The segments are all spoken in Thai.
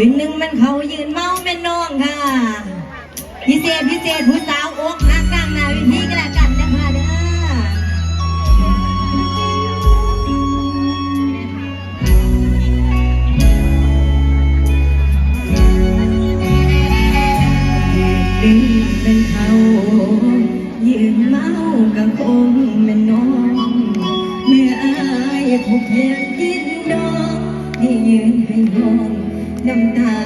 ยืนหนึ่งมันเขายืนเมาแม่น้องค่ะ พิเศษพิเศษผู้สาวโอ๊กหักกลางนาวิธีกันละกันนะคะเด้องเานค่ะเด้อออายถูกเพีย น้ำตา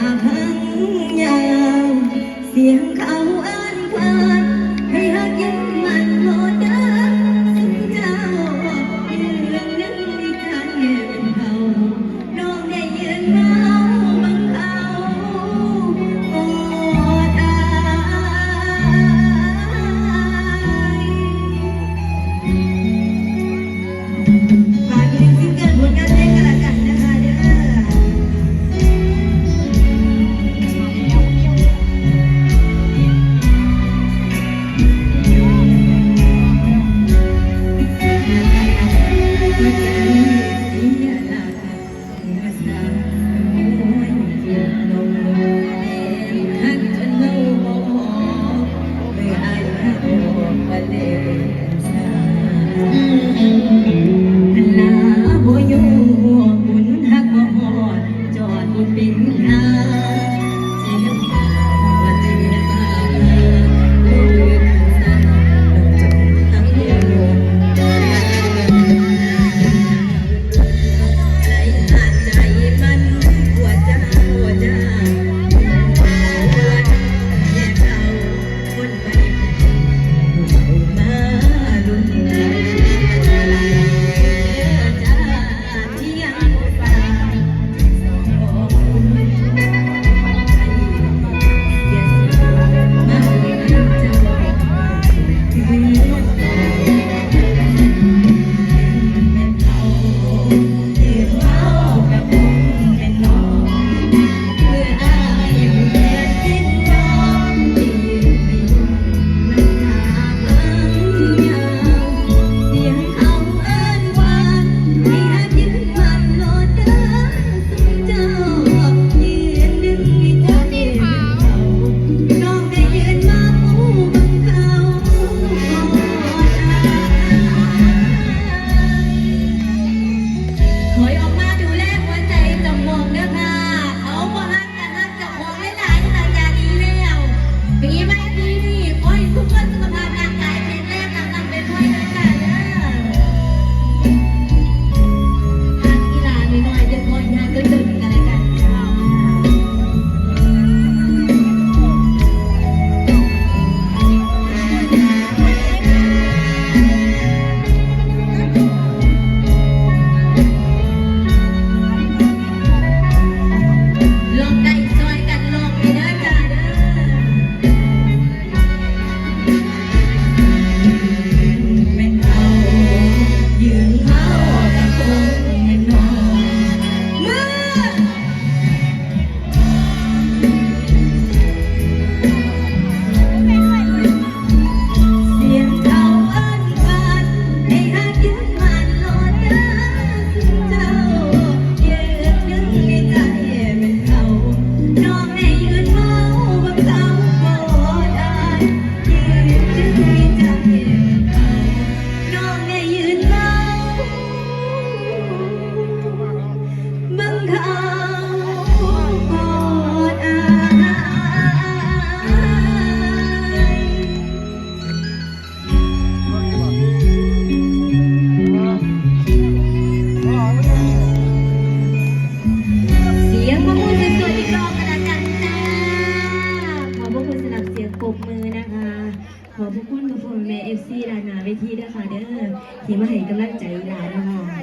ที่มาให้กำลังใจหลานนะคะ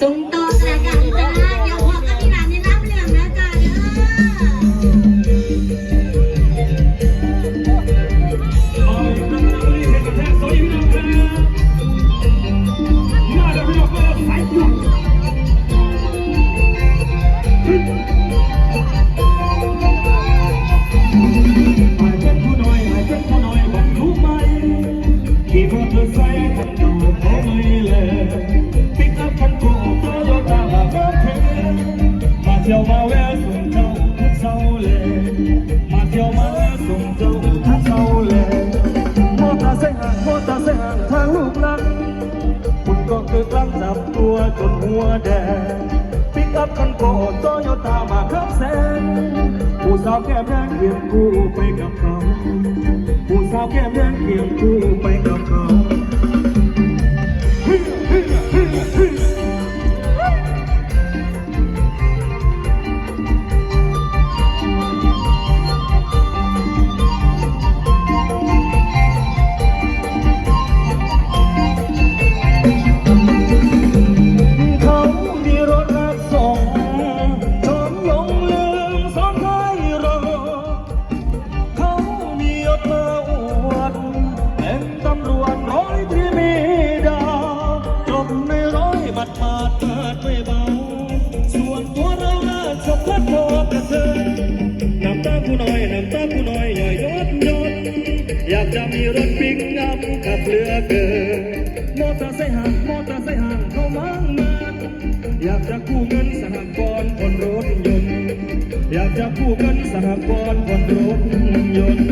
ทรง chiều mau bé xuống châu thắt sau lề mà chiều mau bé xuống châu thắt sau lề mô ta sẽ hàng mô ta sẽ hàng tháng lúc lăng คุณก็คือคลั่งจับตัวจนหัวแดงปิกอัพคันโกโตโยต้ามาครับแสนผู้สาวแก้มแดงเคียงคู่ไปกับเขาผู้สาวแก้มแดงเคียงคู่ไปกับเขา อยากจะกู้เงินสหกรณ์ผ่นรถยนต์ อยากจะกู้เงินสหกรณ์ผ่นรถยนต์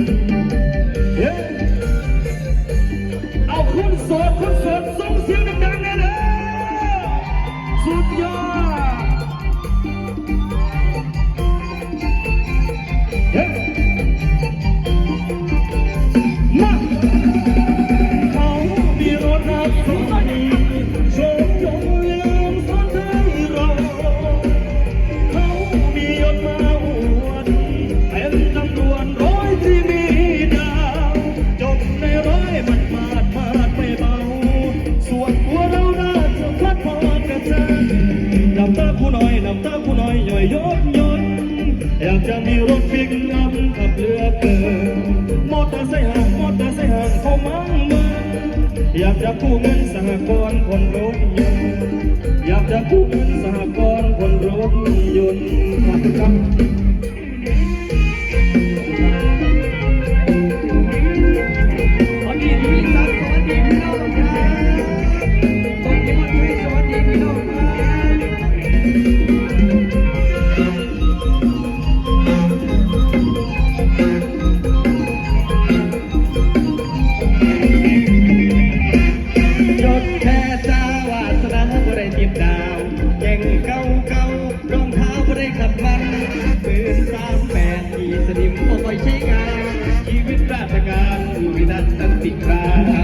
ากจะกู้เงินสหกรณ์คนรถยนต์อยากจะกู้เงินสหกรณ์ Trinat Antikra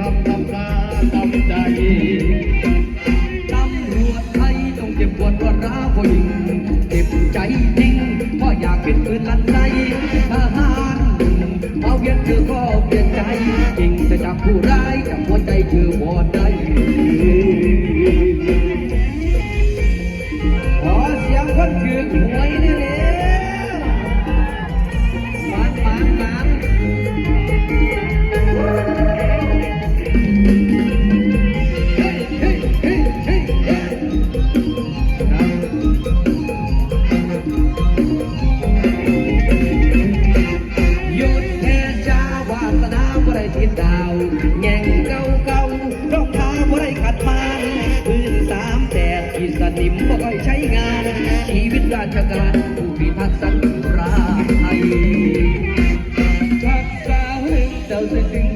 Come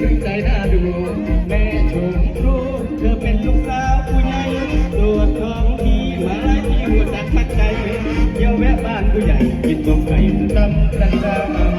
ึงใจน่าดู แม่ชมรู้เธอเป็นลูกสาวผู้ใหญ่ตัวทองทีมาไล่ที่หัวจัดปัดใจเยี่ยวแวะบ้านผู้ใหญ่กินต้มไก่ตั้ำกันดาว